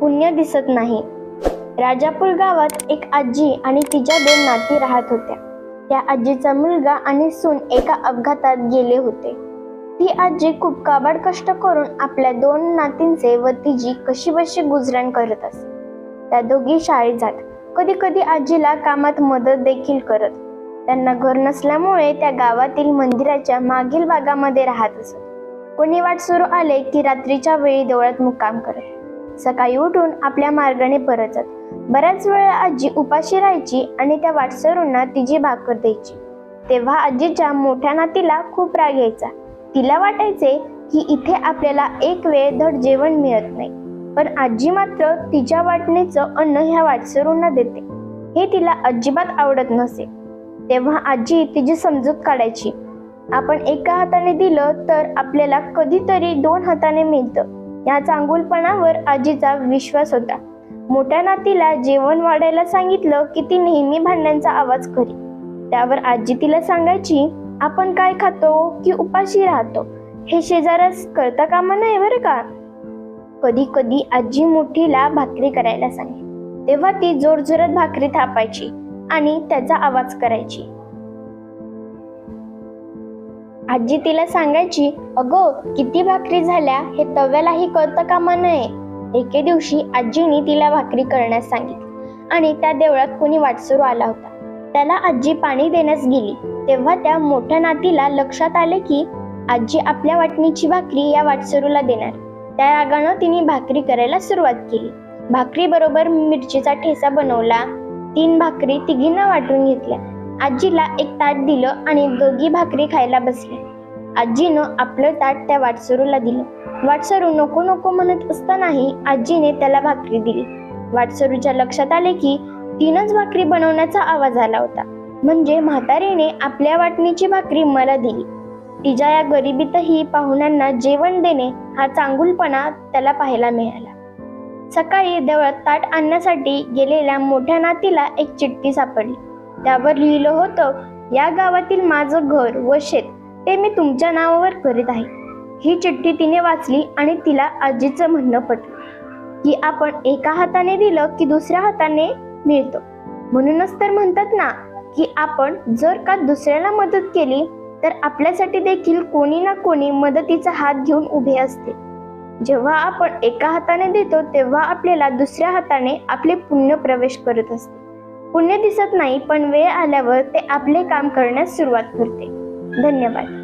पुण्य दिसत नाही. राजापूर गावात एक आजी आणि तिच्या दोन नाती राहत होत्या. त्या आजीचा मुलगा आणि सून एका अपघातात गेले होते. ती आजी खूप काबाड कष्ट करून आपल्या दोन नातींचे व तिची कशी बशी गुजरण करत असे. त्या दोघी शाळेत जात. कधी कधी आजीला कामात मदत देखील करत. त्यांना घर नसल्यामुळे त्या गावातील मंदिराच्या मागील भागामध्ये राहत असत. कोणी वाट सुरू आले की रात्रीच्या वेळी देवळात मुक्काम करत. सकाळी उठून आपल्या मार्गाने परत जात बऱ्याच वेळा आजी उपाशी राहायची आणि त्या वाटसरूंना तिची भाकर द्यायची. तेव्हा आजीच्या मोठ्या नातीला खूप राग यायचा. तिला वाटायचे की इथे आपल्याला एक वेळ धड जेवण मिळत नाही. पण आजी मात्र तिच्या वाटणीचं अन्न ह्या वाटसरूंना देते. हे तिला अजिबात आवडत नसे. तेव्हा आजी तिची समजूत काढायची. आपण एका हाताने दिलं तर आपल्याला कधीतरी दोन हाताने मिळतं. या चांगुलपणावर आजीचा विश्वास होता. मोठ्या नातीला जेवण वाढायला सांगितलं की ती नेहमी भांड्यांचा आवाज करी त्यावर आजी तिला सांगायची आपण काय खातो की उपाशी राहतो? हे शेजारास कळता कामा नाही बरं का? कधी कधी आजी मोठीला भाकरी करायला सांगे तेव्हा ती जोरजोरात भाकरी थापायची आणि त्याचा आवाज करायची. आजी तिला सांगायची अगं किती भाकरी झाल्या? हे तव्यालाही कळतं कामा नये एके दिवशी आजीने तिला भाकरी करण्यास सांगितली आणि त्या देवळात कोणी वाटसरू आला होता. त्याला आजी पाणी देण्यास गेली. तेव्हा त्या मोठ्या नातीला लक्षात आले की आजी आपल्या वाटणीची भाकरी या वाटसरूला देणार. त्या रागानं तिने भाकरी करायला सुरुवात केली. भाकरी बरोबर मिरचीचा ठेसा बनवला. तीन भाकरी तिघींना वाटून घेतल्या. आजीला एक ताट दिलं आणि दोघी भाकरी खायला बसली. आजीनं आपलं ताट त्या वाटसरूला दिलं. वाटसरू नको नको म्हणत असतानाही आजीने त्याला भाकरी दिली. वाटसरूच्या लक्षात आले की तीनच भाकरी बनवण्याचा आवाज आला होता. म्हणजे म्हातारीने आपल्या वाटणीची भाकरी मला दिली. तिच्या या गरिबीतही पाहुण्यांना जेवण देणे हा चांगुलपणा त्याला पाहायला मिळाला. सकाळी देवळात ताट आणण्यासाठी गेलेल्या मोठ्या नातीला एक चिठ्ठी सापडली. त्यावर लिहिलं होतं या गावातील माझं घर व शेत ते मी तुमच्या नावावर करीत आहे. ही चिठ्ठी तिने वाचली आणि तिला आजीचं म्हणणं पटलं की आपण एका हाताने दिलं की दुसऱ्या हाताने मिळतं. म्हणूनच तर म्हणतात ना की आपण जर का दुसऱ्याला मदत केली तर आपल्यासाठी देखील कोणी ना कोणी मदतीचा हात घेऊन उभे असते. जेव्हा आपण एका हाताने देतो तेव्हा आपल्याला दुसऱ्या हाताने आपले पुण्य प्रवेश करत असते. पुण्य दिसत नाही पण वेळ आल्यावर ते आपले काम करण्यास सुरुवात करते. धन्यवाद.